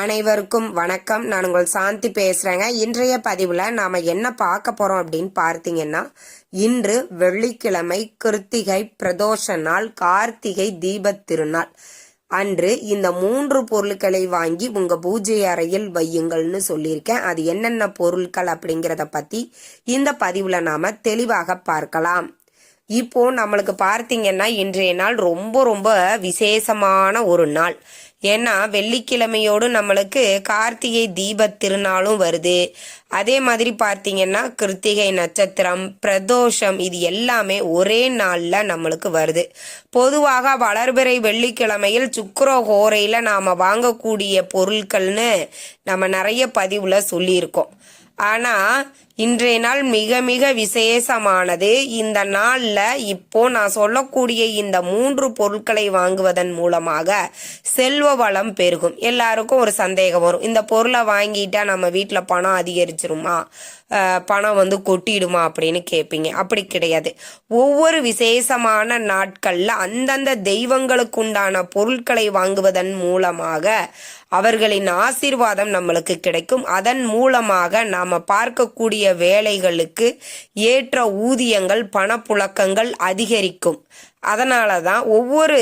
அனைவருக்கும் வணக்கம். நான் உங்கள் சாந்தி பேசுறேங்க. இன்றைய பதிவுல நாம என்ன பார்க்க போறோம் அப்படின்னு பார்த்தீங்கன்னா இன்று வெள்ளிக்கிழமை கிருத்திகை பிரதோஷ நாள் கார்த்திகை தீபத் திருநாள். அன்று இந்த மூன்று பொருட்களை வாங்கி உங்க பூஜை அறையில் வையுங்கள்னு சொல்லியிருக்கேன். அது என்னென்ன பொருட்கள் அப்படிங்கிறத பத்தி இந்த பதிவுல நாம தெளிவாக பார்க்கலாம். இப்போ நம்மளுக்கு பார்த்தீங்கன்னா இன்றைய நாள் ரொம்ப ரொம்ப விசேஷமான ஒரு நாள். ஏன்னா வெள்ளிக்கிழமையோடு நம்மளுக்கு கார்த்திகை தீப திருநாளும் வருது. அதே மாதிரி பார்த்தீங்கன்னா கிருத்திகை நட்சத்திரம் பிரதோஷம் இது எல்லாமே ஒரே நாளில் நம்மளுக்கு வருது. பொதுவாக வளர்பிறை வெள்ளிக்கிழமையில் சுக்கர ஹோரையில் நாம் வாங்கக்கூடிய பொருட்கள்னு நம்ம நிறைய பதிவில் சொல்லியிருக்கோம். ஆனால் இன்றைய நாள் மிக மிக விசேஷமானது. இந்த நாளில் இப்போ நான் சொல்லக்கூடிய இந்த மூன்று பொருட்களை வாங்குவதன் மூலமாக செல்வ வளம் பெருகும். எல்லாருக்கும் ஒரு சந்தேகம் வரும். இந்த பொருளை வாங்கிட்டா நம்ம வீட்டில் பணம் அதிகரிச்சிருமா? பணம் வந்து கொட்டிடுமா அப்படின்னு கேட்பீங்க அப்படி கிடையாது. ஒவ்வொரு விசேஷமான நாட்களில் அந்தந்த தெய்வங்களுக்கு உண்டான பொருட்களை வாங்குவதன் மூலமாக அவர்களின் ஆசீர்வாதம் நம்மளுக்கு கிடைக்கும். அதன் மூலமாக நாம் பார்க்கக்கூடிய வேலைகளுக்கு ஏற்ற ஊதியங்கள் பணப்புழக்கங்கள் அதிகரிக்கும். அதனால தான் ஒவ்வொரு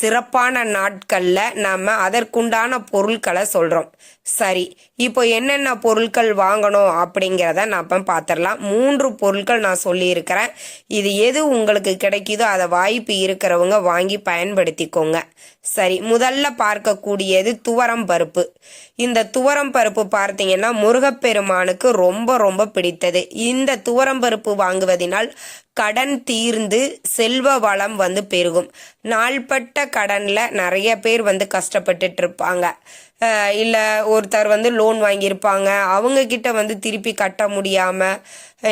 சிறப்பான நாட்களில் நாம் அதற்குண்டான பொருட்களை சொல்கிறோம் சரி இப்போ என்னென்ன பொருட்கள் வாங்கணும் அப்படிங்கிறத நான் இப்போ பார்த்துடலாம் மூன்று பொருட்கள் நான் சொல்லியிருக்கிறேன். இது எது உங்களுக்கு கிடைக்குதோ அதை வாய்ப்பு இருக்கிறவங்க வாங்கி பயன்படுத்திக்கோங்க. சரி முதல்ல பார்க்கக்கூடியது துவரம் பருப்பு. இந்த துவரம் பருப்பு பார்த்தீங்கன்னா முருகப்பெருமானுக்கு ரொம்ப ரொம்ப பிடித்தது. இந்த துவரம் பருப்பு வாங்குவதினால் கடன் தீர்ந்து செல்வ வளம் வந்து பெருகும். நாள்பட்ட கடனில் நிறைய பேர் வந்து கஷ்டப்பட்டுட்டு இருப்பாங்க இல்லை ஒருத்தர் வந்து லோன் வாங்கியிருப்பாங்க. அவங்கக்கிட்ட வந்து திருப்பி கட்ட முடியாமல்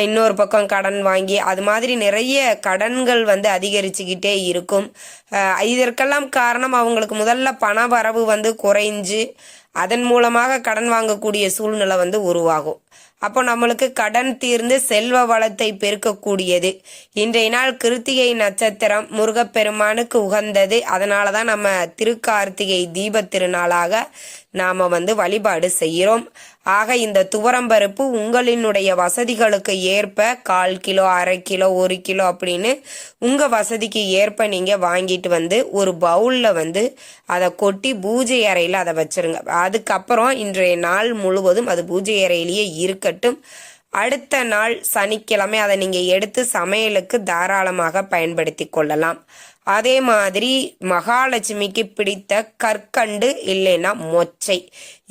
இன்னொரு பக்கம் கடன் வாங்கி அது மாதிரி நிறைய கடன்கள் வந்து அதிகரிச்சுக்கிட்டே இருக்கும். இதற்கெல்லாம் காரணம் அவங்களுக்கு முதல்ல பண வரவு வந்து குறைஞ்சு அதன் மூலமாக கடன் வாங்கக்கூடிய சூழ்நிலை வந்து உருவாகும். அப்போ நம்மளுக்கு கடன் தீர்ந்து செல்வ வளத்தை பெருக்கக்கூடியது. இன்றைய நாள் கிருத்திகை நட்சத்திரம் முருகப்பெருமானுக்கு உகந்தது. அதனால தான் நம்ம திருக்கார்த்திகை தீப திருநாளாக நாம் வந்து வழிபாடு செய்கிறோம். ஆக இந்த துவரம்பருப்பு உங்களினுடைய வசதிகளுக்கு ஏற்ப கால் கிலோ அரை கிலோ ஒரு கிலோ அப்படின்னு உங்கள் வசதிக்கு ஏற்ப நீங்கள் வாங்கிட்டு வந்து ஒரு பவுலில் வந்து அதை கொட்டி பூஜை அறையில் அதை வச்சிருங்க. அதுக்கப்புறம் இன்றைய நாள் முழுவதும் அது பூஜை அறையிலேயே இருக்கட்டும். அடுத்த நாள் சனிக்கிழமை அதை நீங்கள் எடுத்து சமையலுக்கு தாராளமாக பயன்படுத்தி கொள்ளலாம். அதே மாதிரி மகாலட்சுமிக்கு பிடித்த கற்கண்டு இல்லைன்னா மொச்சை.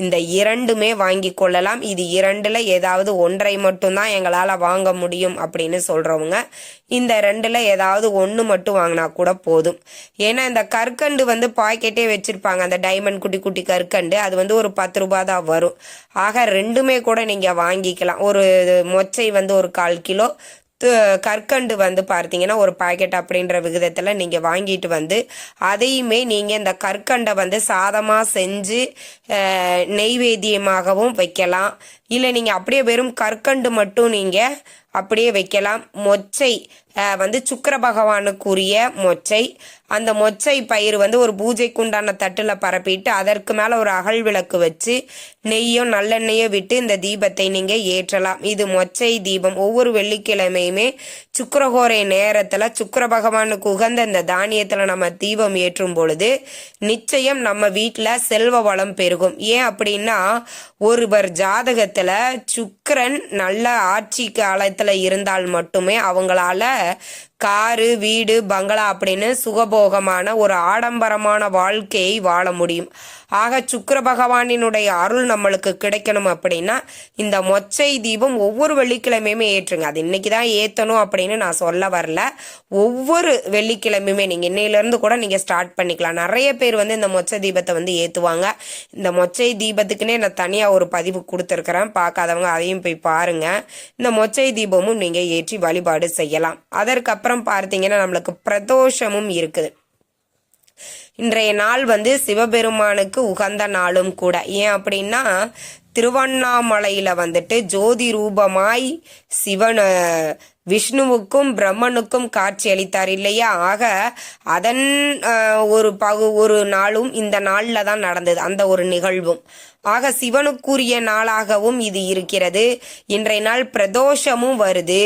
இந்த இரண்டுமே வாங்கி கொள்ளலாம். இது இரண்டில் ஏதாவது ஒன்றை மட்டும்தான் எங்களால் வாங்க முடியும் அப்படின்னு சொல்கிறவங்க இந்த ரெண்டில் ஏதாவது ஒன்று மட்டும் வாங்கினா கூட போதும். ஏன்னா இந்த கற்கண்டு வந்து பாக்கெட்டே வச்சுருப்பாங்க. அந்த டைமண்ட் குட்டி குட்டி கற்கண்டு. அது வந்து ஒரு பத்து ரூபாய் தான் வரும். ஆக ரெண்டுமே கூட நீங்கள் வாங்கிக்கலாம். ஒரு மொச்சை வந்து ஒரு கால் கிலோ கற்கண்டு வந்து பார்த்தீங்கன்னா ஒரு பாக்கெட் அப்படின்ற விகிதத்தில் நீங்கள் வாங்கிட்டு வந்து அதையுமே நீங்கள் இந்த கற்கண்டை வந்து சாதமாக செஞ்சு நெய்வேத்தியமாகவும் வைக்கலாம். இல்லை நீங்கள் அப்படியே வெறும் கற்கண்டு மட்டும் நீங்கள் அப்படியே வைக்கலாம். மொச்சை வந்து சுக்கிர பகவானுக்குரிய மொச்சை. அந்த மொச்சை பயிர் வந்து ஒரு பூஜைக்குண்டான தட்டில் பரப்பிட்டு அதற்கு மேலே ஒரு அகல் விளக்கு வச்சு நெய்யோ நல்லெண்ணெயோ விட்டு இந்த தீபத்தை நீங்கள் ஏற்றலாம். இது மொச்சை தீபம். ஒவ்வொரு வெள்ளிக்கிழமையுமே சுக்கரகோரை நேரத்தில் சுக்கர பகவானுக்கு உகந்த இந்த தானியத்தில் நம்ம தீபம் ஏற்றும் பொழுது நிச்சயம் நம்ம வீட்டில் செல்வ வளம் பெருகும். ஏன் அப்படின்னா ஒருவர் ஜாதகத்தில் சுக்கரன் நல்ல ஆட்சி காலத்தில் இருந்தால் மட்டுமே அவங்களால காரு வீடு பங்களா அப்படின்னு சுகபோகமான ஒரு ஆடம்பரமான வாழ்க்கையை வாழ முடியும். ஆக சுக்கர பகவானினுடைய அருள் நம்மளுக்கு கிடைக்கணும் அப்படின்னா இந்த மொச்சை தீபம் ஒவ்வொரு வெள்ளிக்கிழமையுமே ஏற்றுங்க. அது இன்னைக்கு தான் ஏற்றணும் அப்படின்னு நான் சொல்ல வரல. ஒவ்வொரு வெள்ளிக்கிழமையுமே நீங்கள் இன்னையிலேருந்து கூட நீங்கள் ஸ்டார்ட் பண்ணிக்கலாம். நிறைய பேர் வந்து இந்த மொச்சை தீபத்தை வந்து ஏற்றுவாங்க இந்த மொச்சை தீபத்துக்குன்னே நான் தனியாக ஒரு பதிவு கொடுத்துருக்குறேன். பார்க்காதவங்க அதையும் போய் பாருங்கள் இந்த மொச்சை தீபமும் நீங்கள் ஏற்றி வழிபாடு செய்யலாம். அதற்கப்புறம் அப்புறம் பார்த்தீங்கன்னா நம்மளுக்கு பிரதோஷமும் இருக்குது. இன்றைய நாள் வந்து சிவபெருமானுக்கு உகந்த நாளும் கூட. ஏன் அப்படின்னா திருவண்ணாமலையில வந்துட்டு ஜோதி ரூபமாய் சிவன் விஷ்ணுவுக்கும் பிரம்மனுக்கும் காட்சி அளித்தார் இல்லையா? ஆக அதன் ஒரு பகு ஒரு நாளும் இந்த நாளில் தான் நடந்தது. அந்த ஒரு நிகழ்வும். ஆக சிவனுக்குரிய நாளாகவும் இது இருக்கிறது. இன்றைய நாள் பிரதோஷமும் வருது.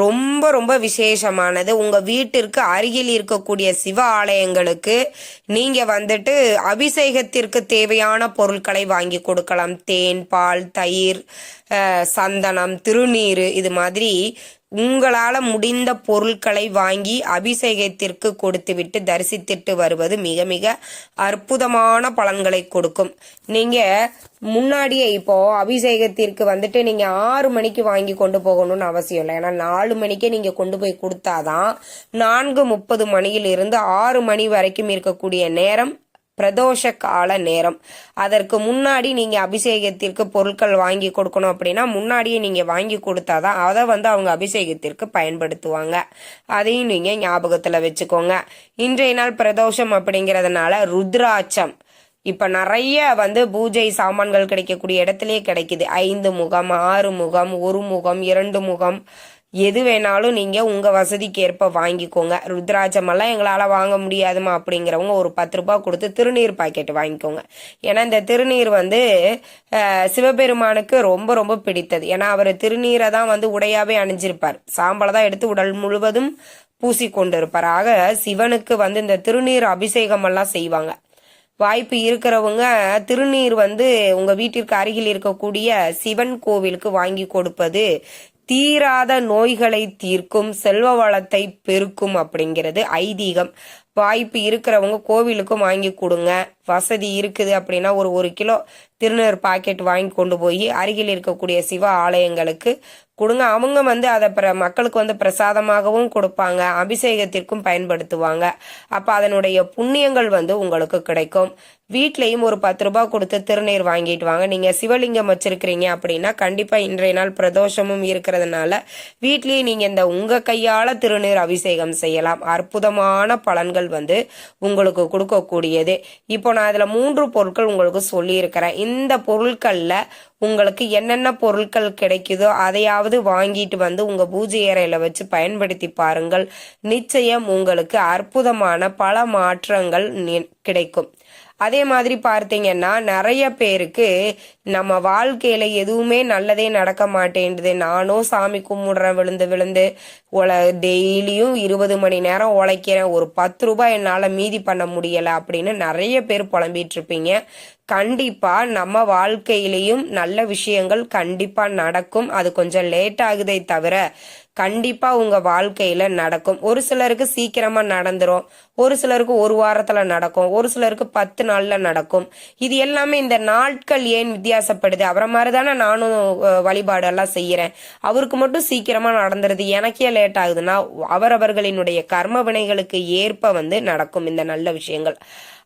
ரொம்ப ரொம்ப விசேஷமானது. உங்கள் வீட்டிற்கு அருகில் இருக்கக்கூடிய சிவ ஆலயங்களுக்கு நீங்கள் வந்துட்டு அபிஷேகத்திற்கு தேவையான பொருட்களை வாங்கி கொடுக்கலாம். தேன் பால் தயிர் சந்தனம் திருநீர் இது மாதிரி உங்களால் முடிந்த பொருட்களை வாங்கி அபிஷேகத்திற்கு கொடுத்துவிட்டு தரிசித்துட்டு வருவது மிக மிக அற்புதமான பலன்களை கொடுக்கும். நீங்கள் முன்னாடியே இப்போது அபிஷேகத்திற்கு வந்துட்டு நீங்கள் ஆறு மணிக்கு வாங்கி கொண்டு போகணும்னு அவசியம் இல்லை. ஏன்னா நாலு மணிக்கே நீங்கள் கொண்டு போய் கொடுத்தாதான் நான்கு முப்பது மணியிலிருந்து ஆறு மணி வரைக்கும் இருக்கக்கூடிய நேரம் பிரதோஷ கால நேரம். அதற்கு முன்னாடி நீங்கள் அபிஷேகத்திற்கு பொருட்கள் வாங்கி கொடுக்கணும் அப்படின்னா முன்னாடியே நீங்கள் வாங்கி கொடுத்தாதான் அதை வந்து அவங்க அபிஷேகத்திற்கு பயன்படுத்துவாங்க. அதையும் நீங்கள் ஞாபகத்தில் வச்சுக்கோங்க. இன்றைய நாள் பிரதோஷம் அப்படிங்கிறதுனால ருத்ராட்சம். இப்ப நிறைய வந்து பூஜை சாமான்கள் கிடைக்கக்கூடிய இடத்துலயே கிடைக்குது. ஐந்து முகம் ஆறு முகம் ஒரு முகம் இரண்டு முகம். எது வேணாலும் நீங்க உங்க வசதிக்கு ஏற்ப வாங்கிக்கோங்க. ருத்ராட்சமெல்லாம் எங்களால் எங்களால வாங்க முடியாதுமா அப்படிங்கிறவங்க ஒரு பத்து ரூபாய் கொடுத்து திருநீர் பாக்கெட் வாங்கிக்கோங்க. ஏன்னா இந்த திருநீர் வந்து சிவபெருமானுக்கு ரொம்ப ரொம்ப பிடித்தது. ஏன்னா அவர் திருநீரை தான் வந்து உடையாவே அணிஞ்சிருப்பார். சாம்பலை தான் எடுத்து உடல் முழுவதும் பூசி கொண்டிருப்பார் ஆக சிவனுக்கு வந்து இந்த திருநீர் அபிஷேகம் எல்லாம் செய்வாங்க. வாய்ப்பு இருக்கிறவங்க திருநீர் வந்து உங்க வீட்டிற்கு அருகில் இருக்கக்கூடிய சிவன் கோவிலுக்கு வாங்கி கொடுப்பது தீராத நோய்களை தீர்க்கும் செல்வ வளத்தை பெருக்கும் அப்படிங்கிறது ஐதீகம். வாய்ப்பு இருக்கிறவங்க கோவிலுக்கும் வாங்கி கொடுங்க. வசதி இருக்குது அப்படின்னா ஒரு ஒரு கிலோ திருநீர் பாக்கெட் வாங்கி கொண்டு போய் அருகில் இருக்கக்கூடிய சிவ ஆலயங்களுக்கு கொடுங்க. அவங்க வந்து அதை பிர மக்களுக்கு வந்து பிரசாதமாகவும் கொடுப்பாங்க அபிஷேகத்திற்கும் பயன்படுத்துவாங்க. அப்போ அதனுடைய புண்ணியங்கள் வந்து உங்களுக்கு கிடைக்கும். வீட்லேயும் ஒரு பத்து ரூபாய் கொடுத்து திருநீர் வாங்கிட்டு வாங்க. நீங்கள் சிவலிங்கம் வச்சுருக்கிறீங்க அப்படின்னா கண்டிப்பாக இன்றைய நாள் பிரதோஷமும் இருக்கிறதுனால வீட்லேயே நீங்கள் இந்த உங்கள் கையால் திருநீர் அபிஷேகம் செய்யலாம். அற்புதமான பலன்கள் வந்து உங்களுக்கு கொடுக்கக்கூடியது. இப்போ நான் அதில் மூன்று பொருட்கள் உங்களுக்கு சொல்லியிருக்கிறேன். இந்த பொருட்களில் உங்களுக்கு என்னென்ன பொருட்கள் கிடைக்குதோ அதையாவது வாங்கிட்டு வந்து உங்கள் பூஜை அறையில் வச்சு பயன்படுத்தி பாருங்கள். நிச்சயம் உங்களுக்கு அற்புதமான பல மாற்றங்கள் கிடைக்கும். அதே மாதிரி பார்த்தீங்கன்னா நிறைய பேருக்கு நம்ம வாழ்க்கையில எதுவுமே நல்லதே நடக்க மாட்டேங்குது நானும் சாமி கும்பிடுறேன் விழுந்து விழுந்து உல டெய்லியும் இருபது மணி நேரம் உழைக்கிறேன். ஒரு பத்து ரூபாய் என்னால் மீதி பண்ண முடியலை அப்படின்னு நிறைய பேர் புலம்பிட்டு இருப்பீங்க கண்டிப்பா நம்ம வாழ்க்கையிலையும் நல்ல விஷயங்கள் கண்டிப்பா நடக்கும். அது கொஞ்சம் லேட் ஆகுதே தவிர கண்டிப்பா உங்க வாழ்க்கையில நடக்கும். ஒரு சிலருக்கு சீக்கிரமா நடந்துரும். ஒரு சிலருக்கு ஒரு வாரத்துல நடக்கும். ஒரு சிலருக்கு பத்து நாள்ல நடக்கும். இது எல்லாமே இந்த நாட்கள் ஏன் வித்தியாசப்படுது? அவரை மாதிரி தானே நானும் வழிபாடெல்லாம் செய்யறேன். அவருக்கு மட்டும் சீக்கிரமா நடந்துருது. எனக்கே லேட் ஆகுதுன்னா அவரவர்களினுடைய கர்ம வினைகளுக்கு ஏற்ப வந்து நடக்கும் இந்த நல்ல விஷயங்கள்.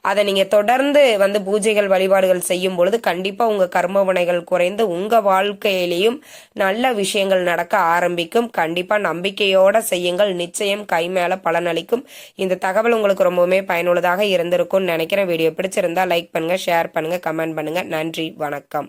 அதை நீங்க தொடர்ந்து வந்து பூஜைகள் வழிபாடுகள் செய்யும் பொழுது கண்டிப்பா உங்க கர்ம வினைகள் குறைந்து உங்க வாழ்க்கையிலையும் நல்ல விஷயங்கள் நடக்க ஆரம்பிக்கும். கண்டிப்பா நம்பிக்கையோட செய்யுங்கள். நிச்சயம் கை மேல பலனளிக்கும் இந்த தகவல் உங்களுக்கு ரொம்பவுமே பயனுள்ளதாக இருந்திருக்கும்னு நினைக்கிறேன். வீடியோ பிடிச்சிருந்தா லைக் பண்ணுங்க ஷேர் பண்ணுங்க கமெண்ட் பண்ணுங்க. நன்றி வணக்கம்.